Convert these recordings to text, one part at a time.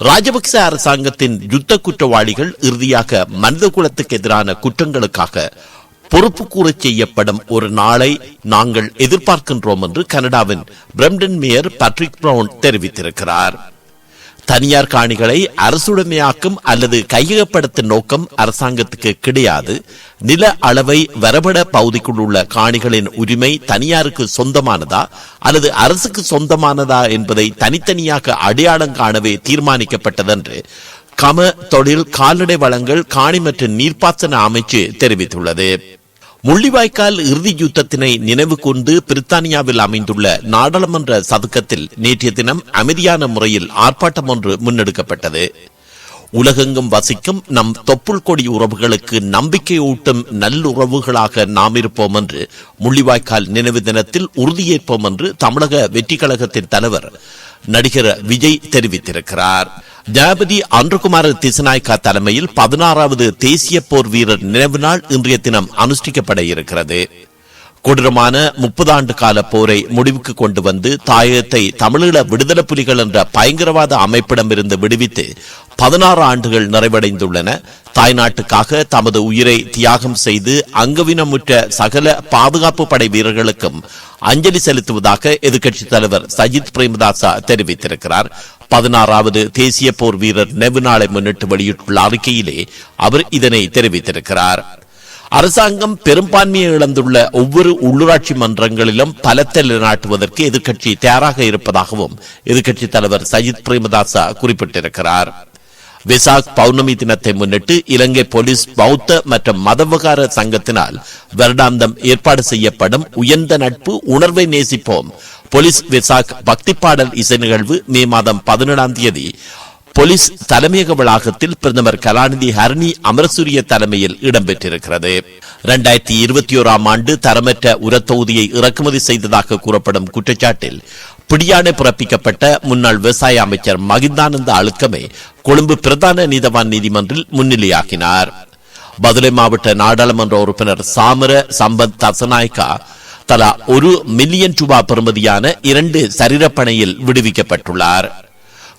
ராஜபக்ச அரசாங்கத்தின் யுத்த குற்றவாளிகள் இறுதியாக மனித குலத்துக்கு எதிரான குற்றங்களுக்காக பொறுப்பு கூறச் செய்யப்படும் ஒரு நாளை நாங்கள் எதிர்பார்க்கின்றோம் என்று கனடாவின் பிரம்டன் மேயர் பேட்ரிக் பிரவுன் தெரிவித்திருக்கிறார். தனியார் காணிகளை அரசுடைமையாக்கும் அல்லது கையகப்படுத்தும் நோக்கம் அரசாங்கத்துக்கு கிடையாது. நில அளவை வரபட பகுதிக்குள் உள்ள காணிகளின் உரிமை தனியாருக்கு சொந்தமானதா அல்லது அரசுக்கு சொந்தமானதா என்பதை தனித்தனியாக அடையாளம் காணவே தீர்மானிக்கப்பட்டதென்று கம தொழில் கால்நடை வளங்கள் காணி மற்றும் நீர்ப்பாசன அமைச்சு தெரிவித்துள்ளது. முள்ளிவாய்க்கால் இறுதி யுத்தத்தினை நினைவு கொண்டு பிரித்தானியாவில் அமைந்துள்ள நாடாளுமன்ற சதுக்கத்தில் நேற்றைய தினம் அமைதியான முறையில் ஆர்ப்பாட்டம் ஒன்று முன்னெடுக்கப்பட்டது. உலகெங்கும் வசிக்கும் நம் தொப்புள் கொடி உறவுகளுக்கு நம்பிக்கையூட்டும் நல்லுறவுகளாக நாம் இருப்போம் என்று முள்ளிவாய்க்கால் நினைவு தினத்தில் உறுதியேற்போம் என்று தமிழக வெற்றி கழகத்தின் தலைவர் நடிகர் விஜய் தெரிவித்திருக்கிறார். ஜனாபதி அன்றுகுமார் திசுநாயக்கா தலைமையில் பதினாறாவது தேசிய போர் வீரர் நினைவு நாள் இன்றைய தினம் அனுஷ்டிக்கப்பட இருக்கிறது. கொடூரமான முப்பது ஆண்டு கால போரை முடிவுக்கு கொண்டு வந்து தாயகத்தை தமிழீழ விடுதலை புலிகள் என்ற பயங்கரவாத அமைப்பிடமிருந்து விடுவித்து பதினாறு ஆண்டுகள் நிறைவடைந்துள்ளன. தாய்நாட்டுக்காக தமது உயிரை தியாகம் செய்து அங்கவினமுற்ற சகல பாதுகாப்பு படை வீரர்களுக்கும் அஞ்சலி செலுத்துவதாக எதிர்க்கட்சி தலைவர் சஜித் பிரேமதாசா தெரிவித்திருக்கிறார். பதினாறாவது தேசிய போர் வீரர் நெவு நாளை முன்னிட்டு வெளியிட்டுள்ள அறிக்கையிலே அவர் இதனை தெரிவித்திருக்கிறார். அரசாங்கம் பெரும்பான்மையை இழந்துள்ள ஒவ்வொரு உள்ளூராட்சி மன்றங்களிலும் பலத்தை நிலைநாட்டுவதற்கு எதிர்க்கட்சி தயாராக இருப்பதாகவும் எதிர்க்கட்சி தலைவர் சஜித் பிரேமதாசா குறிப்பிட்டிருக்கிறார். விசாக் பௌர்ணமி தினத்தை முன்னிட்டு இலங்கை போலீஸ் பௌத்த மற்றும் மதவிகார சங்கத்தினால் வருடாந்தம் ஏற்பாடு செய்யப்படும் உயர்ந்த நட்பு உணர்வை நேசிப்போம். போலீஸ் விசாக் பக்தி பாடல் இசை நிகழ்வு மே மாதம் பதினேழாம் தேதி போலீஸ் தலைமையக வளாகத்தில் பிரதமர் கலாநிதி ஹரணி அமரசூரிய தலைமையில் இடம்பெற்றிருக்கிறது. இரண்டாயிரத்தி இருபத்தி ஓராம் ஆண்டு தரமற்ற உரத்தொகுதியை இறக்குமதி செய்ததாக கூறப்படும் குற்றச்சாட்டில் பிடியாணை பிறப்பிக்கப்பட்ட முன்னாள் விவசாய அமைச்சர் மகிந்தானந்த அழுக்கமே கொழும்பு பிரதான நீதவான் நீதிமன்றில் முன்னிலையாக்கினார் பதுளை மாவட்ட நாடாளுமன்ற உறுப்பினர் சாமர சம்பத் தசநாயக்கா தலா ஒரு மில்லியன் ரூபாய் பெறுமதியான இரண்டு சரீரப்பணையில் விடுவிக்கப்பட்டுள்ளார்.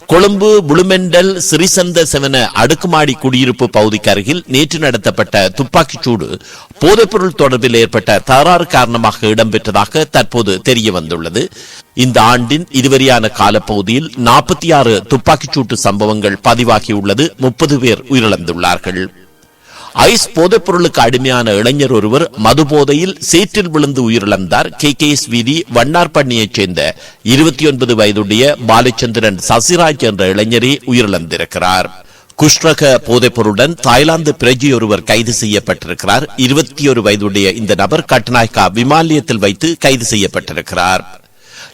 கொழும்பு புளுமெண்டல் சிறிசந்த செவன அடுக்குமாடி குடியிருப்பு பகுதிக்கு அருகில் நேற்று நடத்தப்பட்ட துப்பாக்கிச்சூடு போதைப்பொருள் தொடர்பில் ஏற்பட்ட தகராறு காரணமாக இடம்பெற்றதாக தற்போது தெரிய வந்துள்ளது இந்த ஆண்டின் இதுவரையான காலப்பகுதியில் நாற்பத்தி ஆறு துப்பாக்கிச்சூட்டு சம்பவங்கள் பதிவாகியுள்ளது. முப்பது பேர் உயிரிழந்துள்ளார்கள். ஐஸ் போதைப் பொருளுக்கு அடிமையான இளைஞர் ஒருவர் மது போதையில் சேற்றில் விழுந்து உயிரிழந்தார். கே. கே. எஸ். வீதி வண்ணார்பண்ணியைச் சேர்ந்த இருபத்தி ஒன்பது வயதுடைய பாலச்சந்திரன் சசிராஜ் என்ற இளைஞரே உயிரிழந்திருக்கிறார். குஷ்ரக போதைப்பொருளுடன் தாய்லாந்து பிரஜி ஒருவர் கைது செய்யப்பட்டிருக்கிறார். இருபத்தி ஒரு வயதுடைய இந்த நபர் கட்நாயக்கா விமானியத்தில் வைத்து கைது செய்யப்பட்டிருக்கிறார்.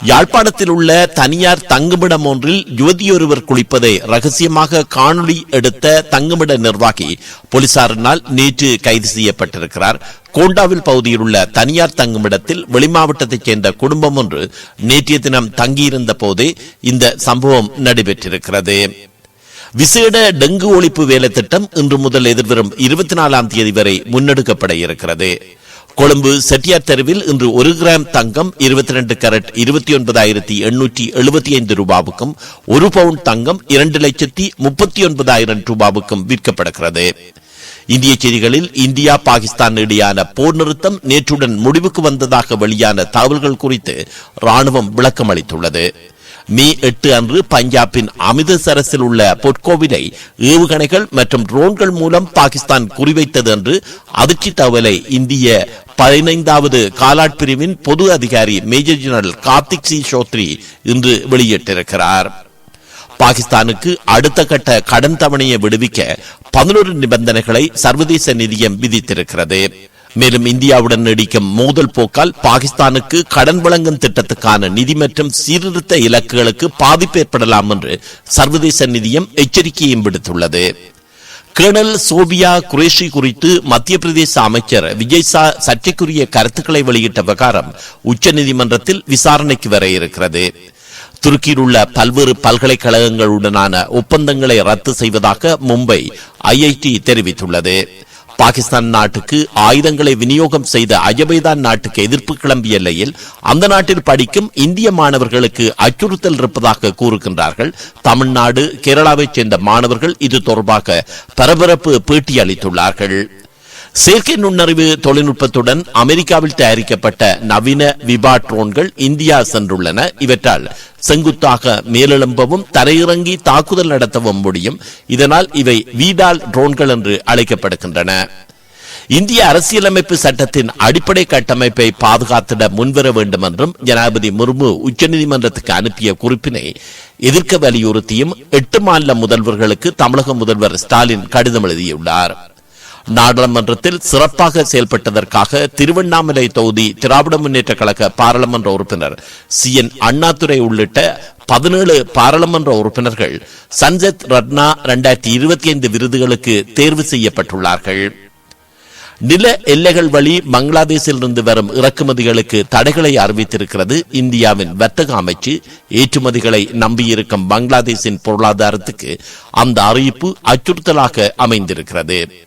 யாழ்ப்பாணத்தில் உள்ள தனியார் தங்குமிடம் ஒன்றில் யுவதியொருவர் குளிப்பதை ரகசியமாக காணொளி எடுத்த தங்குமிட நிர்வாகி போலீசாரினால் நேற்று கைது செய்யப்பட்டிருக்கிறார். கோண்டாவில் பகுதியில் உள்ள தனியார் தங்குமிடத்தில் வெளிமாவட்டத்தைச் சேர்ந்த குடும்பம் ஒன்று நேற்றைய தினம் தங்கியிருந்த போதே இந்த சம்பவம் நடைபெற்றிருக்கிறது. விசேட டெங்கு ஒழிப்பு வேலை திட்டம் இன்று முதல் எதிர்வரும் இருபத்தி நாலாம் தேதி வரை முன்னெடுக்கப்பட இருக்கிறது. கொழும்பு செட்டியார் தெருவில் இன்று ஒரு கிராம் தங்கம் இருபத்தி ரெண்டு கரட் இருபத்தி ஒன்பதாயிரத்தி எண்ணூற்றி எழுபத்தி ஐந்து ரூபாவுக்கும் ஒரு பவுண்ட் தங்கம் இரண்டு லட்சத்தி முப்பத்தி ஒன்பதாயிரம் ரூபாவுக்கும் விற்கப்படுகிறது. இந்திய செய்திகளில் இந்தியா பாகிஸ்தான் இடையான போர் நிறுத்தம் நேற்றுடன் முடிவுக்கு வந்ததாக வெளியான தகவல்கள் குறித்து ராணுவம் விளக்கம் அளித்துள்ளது மே எட்டு அன்று பஞ்சாபின் அமிர்தசரஸில் உள்ள பொற்கோவிலை ஏவுகணைகள் மற்றும் ட்ரோன்கள் மூலம் பாகிஸ்தான் குறிவைத்தது என்று அதிர்ச்சி தகவலை இந்திய பதினைந்தாவது காலாட் பிரிவின் பொது அதிகாரி major general Kartik C Chaudhary இன்று வெளியிட்டிருக்கிறார். பாகிஸ்தானுக்கு அடுத்த கட்ட கடன் தவணையை விடுவிக்க பதினோரு நிபந்தனைகளை சர்வதேச நிதியம் விதித்திருக்கிறது. மேலும் இந்தியாவுடன் நீடிக்கும் மோதல் போக்கால் பாகிஸ்தானுக்கு கடன் வழங்கும் திட்டத்துக்கான நிதி மற்றும் சீர்திருத்த இலக்குகளுக்கு பாதிப்பு ஏற்படலாம் என்று சர்வதேச நிதியம் எச்சரிக்கையும் விடுத்துள்ளது. கேர்னல் சோபியா குரேஷி குறித்து மத்திய பிரதேச அமைச்சர் விஜய் சா சர்ச்சைக்குரிய கருத்துக்களை வெளியிட்ட விவகாரம் உச்சநீதிமன்றத்தில் விசாரணைக்கு வர இருக்கிறது. துருக்கியில் உள்ள பல்வேறு பல்கலைக்கழகங்களுடனான ஒப்பந்தங்களை ரத்து செய்வதாக மும்பை ஐஐடி தெரிவித்துள்ளது. பாகிஸ்தான் நாட்டுக்கு ஆயுதங்களை விநியோகம் செய்த அஜபைதான் நாட்டுக்கு எதிர்ப்பு கிளம்பிய நிலையில் அந்த நாட்டில் படிக்கும் இந்திய மாணவர்களுக்கு அச்சுறுத்தல் இருப்பதாக கூறுகின்றார்கள். தமிழ்நாடு கேரளாவைச் சேர்ந்த மாணவர்கள் இது தொடர்பாக பரபரப்பு பேட்டி அளித்துள்ளார்கள். செயற்கை நுண்ணறிவு தொழில்நுட்பத்துடன் அமெரிக்காவில் தயாரிக்கப்பட்ட நவீன விபா ட்ரோன்கள் இந்தியா சென்றுள்ளன. இவற்றால் செங்குத்தாக மேலெழும்பவும் தரையிறங்கி தாக்குதல் நடத்தவும் முடியும். இதனால் இவை வீடால் ட்ரோன்கள் என்று அழைக்கப்படுகின்றன. இந்திய அரசியலமைப்பு சட்டத்தின் அடிப்படை கட்டமைப்பை பாதுகாத்திட முன்வர வேண்டும் என்றும் ஜனாதிபதி முர்மு உச்சநீதிமன்றத்துக்கு அனுப்பிய குறிப்பினை எதிர்க்க வலியுறுத்தியும் எட்டு மாநில முதல்வர்களுக்கு தமிழக முதல்வர் ஸ்டாலின் கடிதம் எழுதியுள்ளார். நாடாளுமன்றத்தில் சிறப்பாக செயல்பட்டதற்காக திருவண்ணாமலை தொகுதி திராவிட முன்னேற்ற கழக பாராளுமன்ற உறுப்பினர் சி. என். அண்ணாதுரை உள்ளிட்ட பதினேழு பாராளுமன்ற உறுப்பினர்கள் சஞ்சத் ரத்னா இரண்டாயிரத்தி இருபத்தி ஐந்து விருதுகளுக்கு தேர்வு செய்யப்பட்டுள்ளார்கள். நில எல்லைகள் வழி பங்களாதேஷில் இருந்து வரும் இறக்குமதிகளுக்கு தடைகளை அறிவித்திருக்கிறது இந்தியாவின் வர்த்தக அமைச்சு. ஏற்றுமதிகளை நம்பியிருக்கும் பங்களாதேஷின் பொருளாதாரத்துக்கு அந்த அறிவிப்பு அச்சுறுத்தலாக அமைந்திருக்கிறது.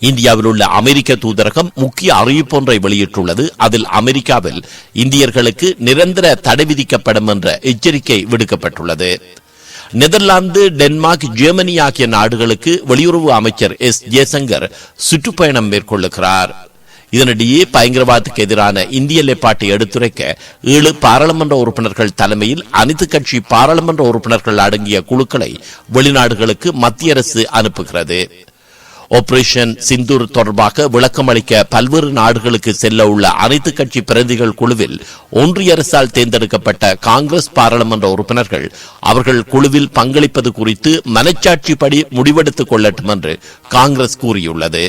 இந்தியாவில் உள்ள அமெரிக்க தூதரகம் முக்கிய அறிவிப்பு ஒன்றை வெளியிட்டுள்ளது. அதில் அமெரிக்காவில் இந்தியர்களுக்கு நிரந்தர தடை விதிக்கப்படும் என்ற எச்சரிக்கை விடுக்கப்பட்டுள்ளது. நெதர்லாந்து டென்மார்க் ஜெர்மனி ஆகிய நாடுகளுக்கு வெளியுறவு அமைச்சர் எஸ். ஜெயசங்கர் சுற்றுப்பயணம் மேற்கொள்ளுகிறார். இதனிடையே பயங்கரவாதத்துக்கு எதிரான இந்திய நிலைப்பாட்டை எடுத்துரைக்க ஏழு பாராளுமன்ற உறுப்பினர்கள் தலைமையில் அனைத்து கட்சி பாராளுமன்ற உறுப்பினர்கள் அடங்கிய குழுக்களை வெளிநாடுகளுக்கு மத்திய அரசு அனுப்புகிறது. ஆபரேஷன் சிந்தூர் தொடர்பாக விளக்கம் அளிக்க பல்வேறு நாடுகளுக்கு செல்ல உள்ள அனைத்து கட்சி பிரதிகள் குழுவில் ஒன்றிய அரசால் தேர்ந்தெடுக்கப்பட்ட காங்கிரஸ் பாராளுமன்ற உறுப்பினர்கள் அவர்கள் குழுவில் பங்களிப்பது குறித்து மனச்சாட்சிப்படி முடிவெடுத்துக் கொள்ளட்டும் என்று காங்கிரஸ் கூறியுள்ளது.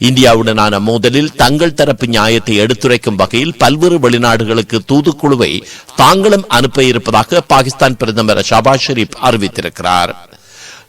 இந்தியாவுடனான மோதலில் தங்கள் தரப்பு நியாயத்தை எடுத்துரைக்கும் வகையில் பல்வேறு வெளிநாடுகளுக்கு தூதுக்குழுவை தாங்களும் அனுப்ப இருப்பதாக பாகிஸ்தான் பிரதமர் ஷபாஸ் ஷெரீப் அறிவித்திருக்கிறார்.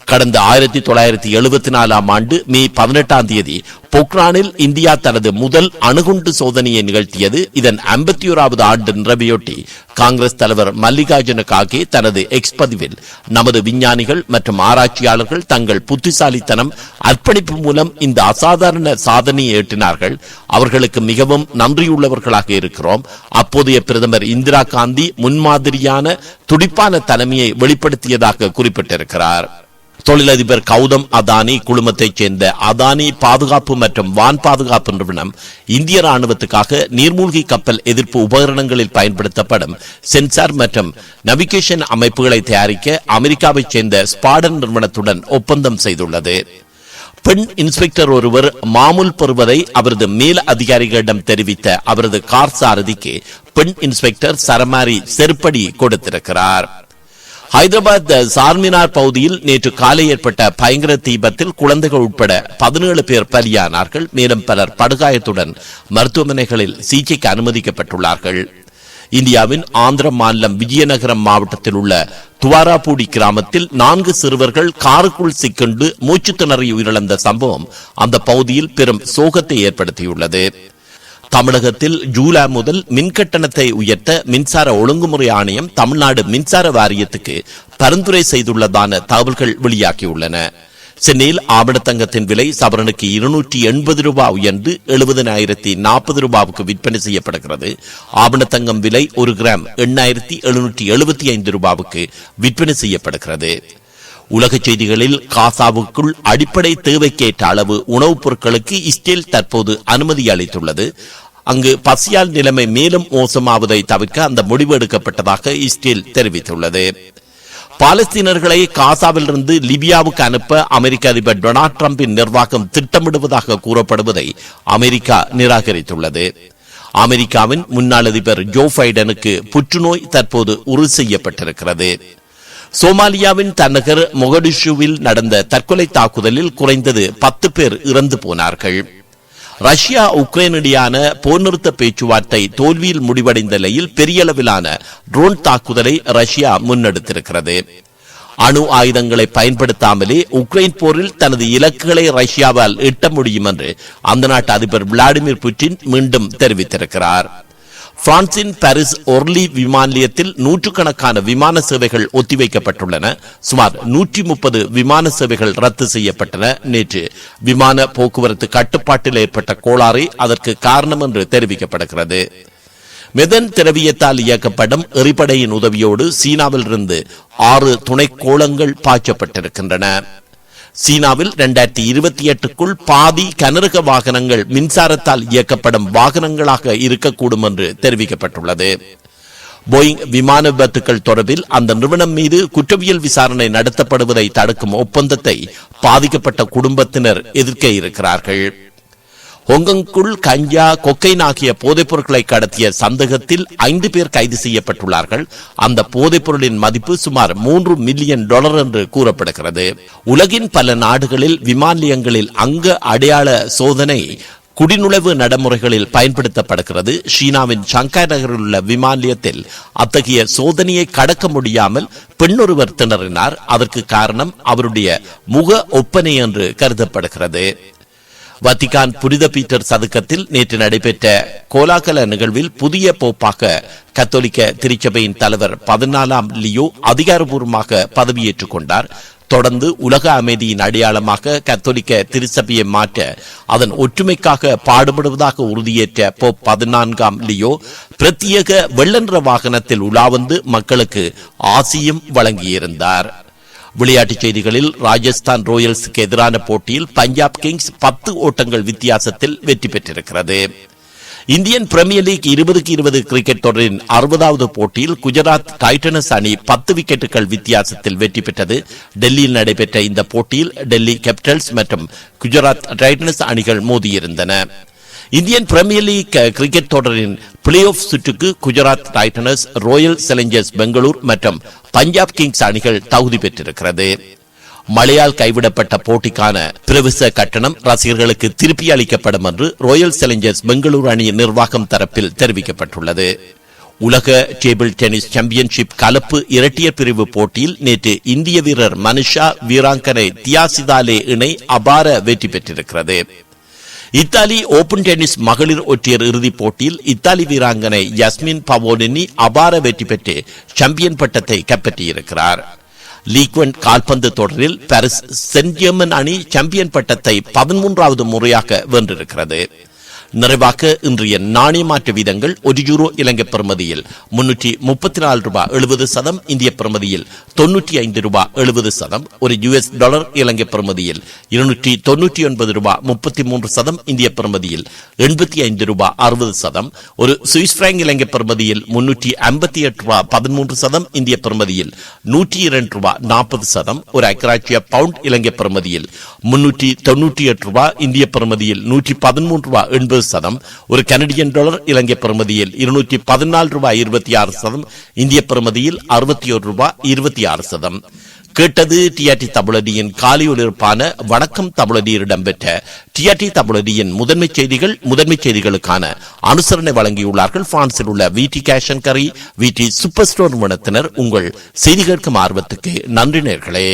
கடந்த ஆயிரத்தி தொள்ளாயிரத்தி எழுபத்தி நாலாம் ஆண்டு மே பதினெட்டாம் தேதி பொக்ரானில் இந்தியா தனது முதல் அணுகுண்டு சோதனையை நிகழ்த்தியது. இதன் ஐம்பத்தி ஓராவது ஆண்டு நிறைவையொட்டி காங்கிரஸ் தலைவர் மல்லிகார்ஜுன காகே தனது எக்ஸ் பதிவில் நமது விஞ்ஞானிகள் மற்றும் ஆராய்ச்சியாளர்கள் தங்கள் புத்திசாலித்தனம் அர்ப்பணிப்பு மூலம் இந்த அசாதாரண சாதனையை எட்டினார்கள் அவர்களுக்கு மிகவும் நன்றியுள்ளவர்களாக இருக்கிறோம். அப்போதைய பிரதமர் இந்திரா காந்தி முன்மாதிரியான துடிப்பான தலைமையை வெளிப்படுத்தியதாக குறிப்பிட்டிருக்கிறார். தொழிலதிபர் கௌதம் அதானி குழுமத்தைச் சேர்ந்த அதானி பாதுகாப்பு மற்றும் வான் பாதுகாப்பு நிறுவனம் இந்திய ராணுவத்துக்காக நீர்மூழ்கி கப்பல் எதிர்ப்பு உபகரணங்களில் பயன்படுத்தப்படும் சென்சார் மற்றும் நவிகேஷன் அமைப்புகளை தயாரிக்க அமெரிக்காவைச் சேர்ந்த ஸ்பாடன் நிறுவனத்துடன் ஒப்பந்தம் செய்துள்ளது. பெண் இன்ஸ்பெக்டர் ஒருவர் மாமூல் பெறுவதை அவரது மேல் அதிகாரிகளிடம் தெரிவித்த அவரது கார் சாரதிக்கு பெண் இன்ஸ்பெக்டர் சரமாரி செருப்படி கொடுத்திருக்கிறார். ஹைதராபாத் சார்மினார் பகுதியில் நேற்று காலை ஏற்பட்ட பயங்கர தீபத்தில் குழந்தைகள் உட்பட பதினேழு பேர் பலியானார்கள். மேலும் பலர் படுகாயத்துடன் மருத்துவமனைகளில் சிகிச்சைக்கு அனுமதிக்கப்பட்டுள்ளார்கள். இந்தியாவின் ஆந்திர மாநிலம் விஜயநகரம் மாவட்டத்தில் உள்ள துவாராபூடி கிராமத்தில் நான்கு சிறுவர்கள் காருக்குள் சிக்கண்டு மூச்சு திணறி உயிரிழந்த சம்பவம் அந்த பகுதியில் பெரும் சோகத்தை ஏற்படுத்தியுள்ளது. தமிழகத்தில் ஜூலை முதல் மின்கட்டணத்தை உயர்த்த மின்சார ஒழுங்குமுறை ஆணையம் தமிழ்நாடு மின்சார வாரியத்துக்கு பரிந்துரை செய்துள்ளதான தகவல்கள் வெளியாகியுள்ளன. சென்னையில் ஆபணத்தங்கத்தின் விலை சவரனுக்கு இருநூற்றி எண்பது ரூபாய் உயர்ந்து எழுபதனாயிரத்தி நாற்பது ரூபாவுக்கு விற்பனை செய்யப்படுகிறது. ஆபணத்தங்கம் விலை ஒரு கிராம் எண்ணாயிரத்தி எழுநூற்றி எழுபத்தி ஐந்து ரூபாவுக்கு விற்பனை செய்யப்படுகிறது. உலக செய்திகளில் காசாவுக்குள் அடிப்படை தேவைக்கேற்ற அளவு உணவுப் பொருட்களுக்கு இஸ்ரேல் தற்போது அனுமதி அளித்துள்ளது. அங்கு பசியால் நிலைமை மேலும் மோசமாவதை தவிர்க்க அந்த முடிவு எடுக்கப்பட்டதாக இஸ்ரேல் தெரிவித்துள்ளது. பாலஸ்தீனர்களை காசாவிலிருந்து லிபியாவுக்கு அனுப்ப அமெரிக்க அதிபர் டொனால்ட் டிரம்பின் நிர்வாகம் திட்டமிடுவதாக கூறப்படுவதை அமெரிக்கா நிராகரித்துள்ளது. அமெரிக்காவின் முன்னாள் அதிபர் ஜோ பைடனுக்கு புற்றுநோய் தற்போது உறுதி செய்யப்பட்டிருக்கிறது. சோமாலியாவின் தலைநகர் மொகடிஷுவில் நடந்த தற்கொலை தாக்குதலில் குறைந்தது பத்து பேர் இறந்து போனார்கள். ரஷ்யா உக்ரைன் இடையான போர் நிறுத்த பேச்சுவார்த்தை தோல்வியில் முடிவடைந்த நிலையில் பெரிய அளவிலான ட்ரோன் தாக்குதலை ரஷ்யா முன்னெடுத்திருக்கிறது. அணு ஆயுதங்களை பயன்படுத்தாமலே உக்ரைன் போரில் தனது இலக்குகளை ரஷ்யாவால் எட்ட முடியும் என்று அந்த நாட்டு அதிபர் விளாடிமிர் புட்டின் மீண்டும் தெரிவித்திருக்கிறார். பிரான்சின் பாரிஸ் ஒர்லி விமான நிலையத்தில் நூற்றுக்கணக்கான விமான சேவைகள் ஒத்திவைக்கப்பட்டுள்ளன. சுமார் நூற்றி முப்பது விமான சேவைகள் ரத்து செய்யப்பட்டன. நேற்று விமான போக்குவரத்து கட்டுப்பாட்டில் ஏற்பட்ட கோளாறு அதற்கு காரணம் என்று தெரிவிக்கப்படுகிறது. மெதன் திரவியத்தால் இயக்கப்படும் எரிபடையின் உதவியோடு சீனாவிலிருந்து ஆறு துணைக்கோளங்கள் பாய்ச்சப்பட்டிருக்கின்றன. சீனாவில் இரண்டாயிரத்தி இருபத்தி எட்டுக்குள் பாதி கனரக வாகனங்கள் மின்சாரத்தால் இயக்கப்படும் வாகனங்களாக இருக்கக்கூடும் என்று தெரிவிக்கப்பட்டுள்ளது. போயிங் விமான விபத்துக்கள் தொடர்பில் அந்த நிறுவனம் மீது குற்றவியல் விசாரணை நடத்தப்படுவதை தடுக்கும் ஒப்பந்தத்தை பாதிக்கப்பட்ட குடும்பத்தினர் எதிர்க்க இருக்கிறார்கள். ஹொங்கங்குள் கஞ்சா கொக்கைன் ஆகிய போதைப் பொருட்களை கடத்திய சந்தேகத்தில் ஐந்து பேர் கைது செய்யப்பட்டுள்ளார்கள். அந்த போதைப் பொருளின் மதிப்பு சுமார் மூன்று மில்லியன் டாலர் என்று கூறப்படுகிறது. உலகின் பல நாடுகளில் விமான நிலையங்களில் அங்க அடையாள சோதனை குடிநுழைவு நடைமுறைகளில் பயன்படுத்தப்படுகிறது. சீனாவின் ஷங்காய் நகரில் உள்ள விமான நிலையத்தில் அத்தகைய சோதனையை கடக்க முடியாமல் பெண்ணொருவர் திணறினார். அதற்கு காரணம் அவருடைய முக ஒப்பனை என்று கருதப்படுகிறது. வத்திகான் புனித பீட்டர் சதுக்கத்தில் நேற்று நடைபெற்ற கோலாகல நிகழ்வில் புதிய போப்பாக கத்தோலிக்க திருச்சபையின் தலைவர் பதினாலாம் லியோ அதிகாரபூர்வமாக பதவியேற்றுக் கொண்டார். தொடர்ந்து உலக அமைதியின் அடையாளமாக கத்தோலிக்க திருச்சபையை மாற்ற அதன் ஒற்றுமைக்காக பாடுபடுவதாக உறுதியேற்ற போப் பதினான்காம் லியோ பிரத்யேக வெள்ளன்ற வாகனத்தில் உலாவந்து மக்களுக்கு ஆசியும் வழங்கியிருந்தார். விளையாட்டுச் செய்திகளில் ராஜஸ்தான் ராயல்ஸுக்கு எதிரான போட்டியில் பஞ்சாப் கிங்ஸ் பத்து ஓட்டங்கள் வித்தியாசத்தில் வெற்றி பெற்றிருக்கிறது. இந்தியன் பிரீமியர் லீக் இருபதுக்கு இருபது கிரிக்கெட் தொடரின் அறுபதாவது போட்டியில் குஜராத் டைட்டனஸ் அணி பத்து விக்கெட்டுகள் வித்தியாசத்தில் வெற்றி பெற்றது. டெல்லியில் நடைபெற்ற இந்த போட்டியில் டெல்லி கேபிட்டல்ஸ் மற்றும் குஜராத் டைட்டனஸ் அணிகள் மோதியிருந்தன. இந்தியன் பிரீமியர் லீக் கிரிக்கெட் தொடரின் பிளே ஆஃப் சுற்றுக்கு Gujarat titans royal challengers Bangalore மற்றும் பஞ்சாப் கிங்ஸ் அணிகள் தகுதி பெற்றிருக்கிறது. மழையால் கைவிடப்பட்ட போட்டிக்கான பிரவிச கட்டணம் ரசிகர்களுக்கு திருப்பி அளிக்கப்படும் என்று ராயல் சேலஞ்சர்ஸ் பெங்களூரு அணியின் நிர்வாகம் தரப்பில் தெரிவிக்கப்பட்டுள்ளது. உலக டேபிள் டென்னிஸ் சாம்பியன்ஷிப் கலப்பு இரட்டையர் பிரிவு போட்டியில் நேற்று இந்திய வீரர் மனுஷா வீராங்கனை தியாசிதாலே இணை அபார வெற்றி பெற்றிருக்கிறது. இத்தாலி ஓபன் டென்னிஸ் மகளிர் ஒற்றையர் இறுதிப் போட்டியில் இத்தாலி வீராங்கனை யஸ்மின் பவோனினி அபார வெற்றி பெற்று சாம்பியன் பட்டத்தை கைப்பற்றியிருக்கிறார் லீக்வன் கால்பந்து தொடரில் பாரிஸ் சென்ட் ஜெர்மன் அணி சாம்பியன் பட்டத்தை பதிமூன்றாவது முறையாக வென்றிருக்கிறது நிறைவாக இன்றைய நாணய மாற்று வீதங்கள் ஒரு யூரோ இலங்கை பெறுமதியில் முன்னூற்றி முப்பத்தி நாலு ரூபாய் எழுபது சதம் இந்திய பெறுமதியில் தொன்னூற்றி ஐந்து ரூபாய் எழுபது சதம் ஒரு யுஎஸ் டாலர் இலங்கை பெறுமதியில் இருநூற்றி தொன்னூற்றி ஒன்பது ரூபாய் முப்பத்தி மூன்று சதம் இந்திய பெறுமதியில் எண்பத்தி ஐந்து ரூபாய் அறுபது சதம் ஒரு சுவிஸ் பிராங்க் இலங்கை பெறுமதியில் முன்னூற்றி ஐம்பத்தி எட்டு ரூபாய் பதிமூன்று சதம் இந்திய பெறுமதியில் நூற்றி இரண்டு ரூபாய் நாற்பது சதம் ஒரு அக்கராட்சிய பவுண்ட் இலங்கை பெறுமதியில் முன்னூற்றி தொன்னூற்றி எட்டு ரூபாய் இந்திய பெறுமதியில் நூற்றி பதிமூன்று ரூபாய் எண்பது ஒன்பது சதம் ஒரு கனடியன் டாலர் இலங்கை பெறுமதியில் இருநூற்றி பதினாலு ரூபாய் இருபத்தி ஆறு சதம் இந்திய பெறுமதியில் அறுபத்தி ஒரு ரூபாய் இருபத்தி ஆறு சதம். கேட்டது டிஆர்டி தமிழடியின் காலை ஒலிபரப்பான வணக்கம் தமிழடியில் இடம்பெற்ற டிஆர்டி தமிழடியின் முதன்மை செய்திகள் முதன்மை செய்திகளுக்கான அனுசரணை வழங்கியுள்ளார்கள். பிரான்சில் உள்ள விடி கேஷன் கரி விடி சூப்பர் ஸ்டோர் நிறுவனத்தினர் உங்கள் செய்தி கேட்கும் ஆர்வத்துக்கு நன்றி நேர்களே.